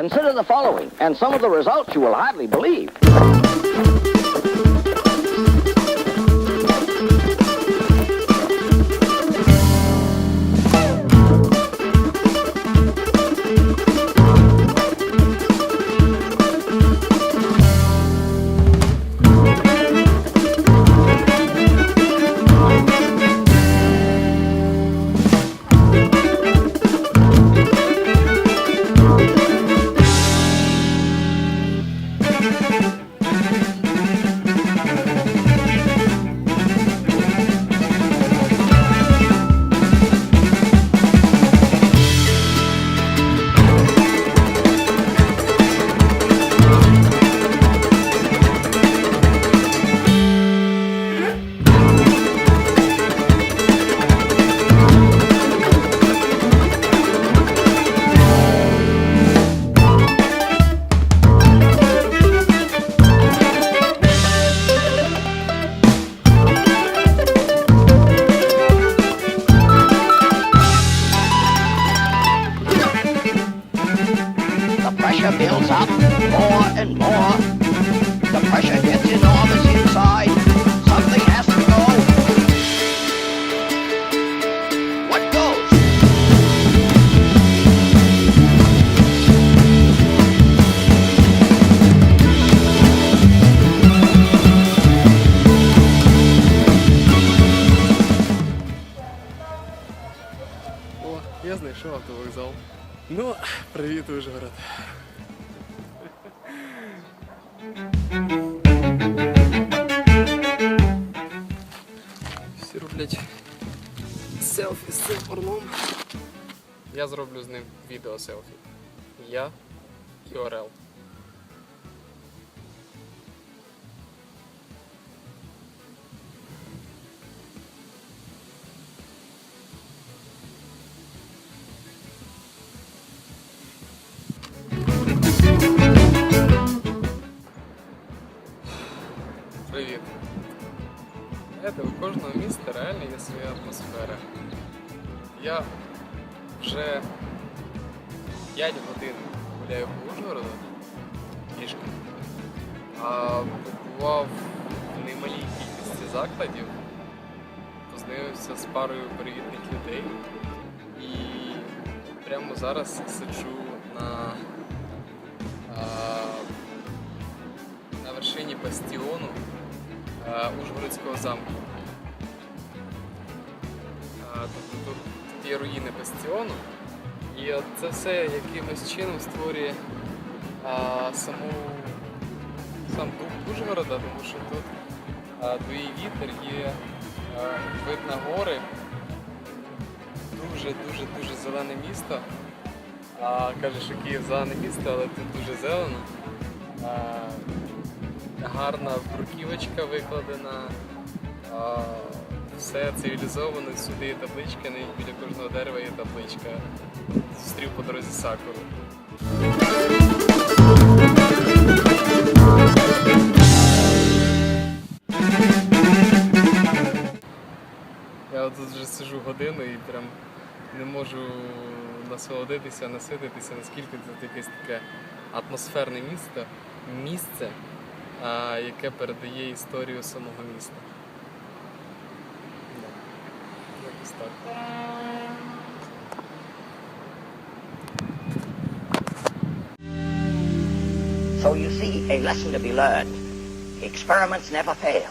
Consider the following, and some of the results you will hardly believe. Builds up more and more. The pressure gets enormous inside. Something has to go. What goes? О, я знайшов автовокзал. Ну, привіт, Ужгород. Цим орлом. Я зроблю з ним відео селфі. Я і Орел. Привіт. Знаєте, у кожного міста реально є своя атмосфера. Я вже 5 годин гуляю по Ужгороду пішки, а побував в немалій кількості закладів, познайомився з парою привітних людей і прямо зараз сиджу на, а, на вершині бастіону а, Ужгородського замку. А, Тобто тут є руїни бастіону, і от це все якимось чином створює а, саму сам дух Ужгорода, тому що тут а, дує вітер, є а, вид на гори, дуже дуже дуже зелене місто. А, каже, що Київ зелене місто, але тут дуже зелено. А, гарна бруківочка викладена. А, все цивілізовано, всюди є табличка, навіть біля кожного дерева є табличка. Зустрів по дорозі сакуру. Я тут вже сижу годину і прям не можу насолодитися, насититися, наскільки тут якесь таке атмосферне місто, місце, яке передає історію самого міста. So you see, a lesson to be learned. Experiments never fail.